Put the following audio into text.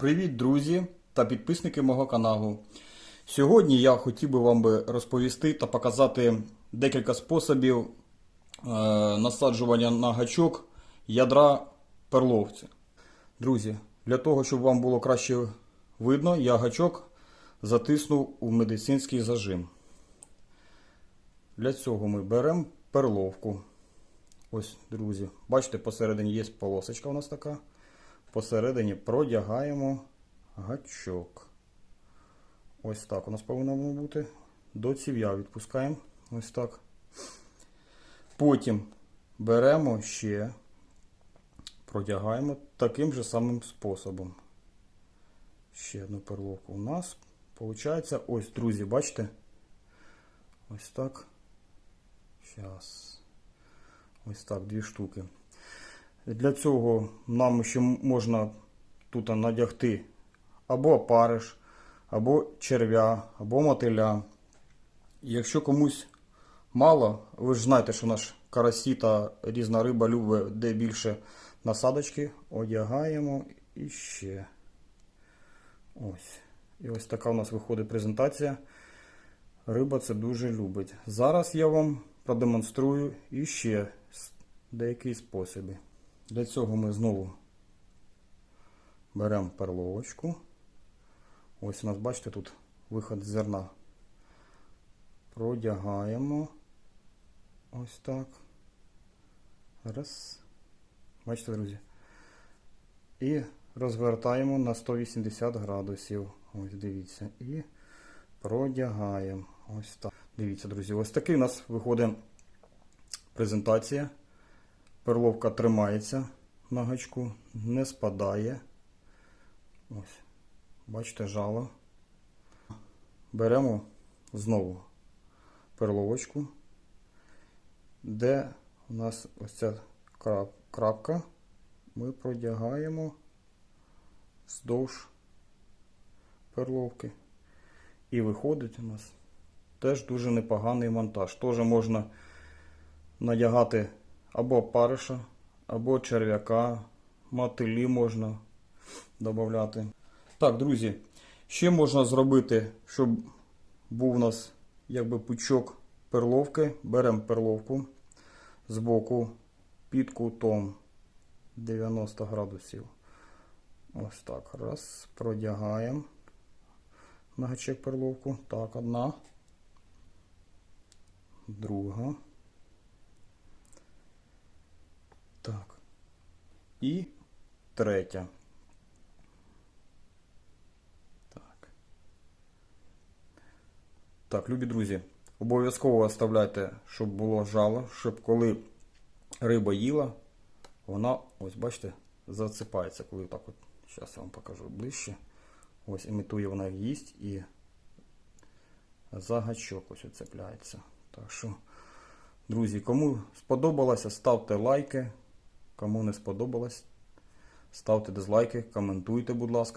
Привіт, друзі та підписники мого каналу. Сьогодні я хотів би вам розповісти та показати декілька способів е, насаджування на гачок ядра перловці. Друзі, для того, щоб вам було краще видно, я гачок затиснув у медицинський зажим. Для цього ми беремо перловку. Ось, друзі, бачите, посередині є полосочка у нас така. Посередині продягаємо гачок. Ось так у нас повинно бути. До ців'я відпускаємо. Ось так. Потім беремо ще, продягаємо таким же самим способом. Ще одну перловку у нас. Получається, ось, друзі, бачите? Ось так. Зараз. Ось так, дві штуки. Для цього нам ще можна тут надягти або опариш, або черв'я, або мотиля. Якщо комусь мало, ви ж знаєте, що наш карасі та різна риба любить де більше насадочки, одягаємо і ще. Ось. І ось така у нас виходить презентація. Риба це дуже любить. Зараз я вам продемонструю іще деякі способи. Для цього ми знову беремо перловочку. Ось у нас, бачите, тут виход з зерна. Продягаємо. Ось так. Раз. Бачите, друзі. І розвертаємо на 180 градусів. Ось дивіться. І продягаємо. Ось так. Дивіться, друзі. Ось такий у нас виходить презентація. Перловка тримається на гачку, не спадає. Ось, бачите, жало. Беремо знову перловочку, де у нас ось ця крап, крапка, ми продягаємо вздовж перловки. І виходить у нас теж дуже непоганий монтаж. Теж можна надягати або париша, або черв'яка, мотилі можна додати. Так, друзі, ще можна зробити, щоб був у нас якби пучок перловки. Беремо перловку з боку під кутом 90 градусів. Ось так. Раз, продягаємо на гачок перловку. Так, одна. Друга. Так. І третя. Так. Так, любі друзі, обов'язково оставляйте, щоб було жало, щоб коли риба їла, вона, ось бачите, засипається, коли так от, зараз я вам покажу ближче. Ось імітує вона їсть і за гачок ось оцепляється. Так що, друзі, кому сподобалося, ставте лайки. Кому не сподобалось, ставте дизлайки, коментуйте, будь ласка.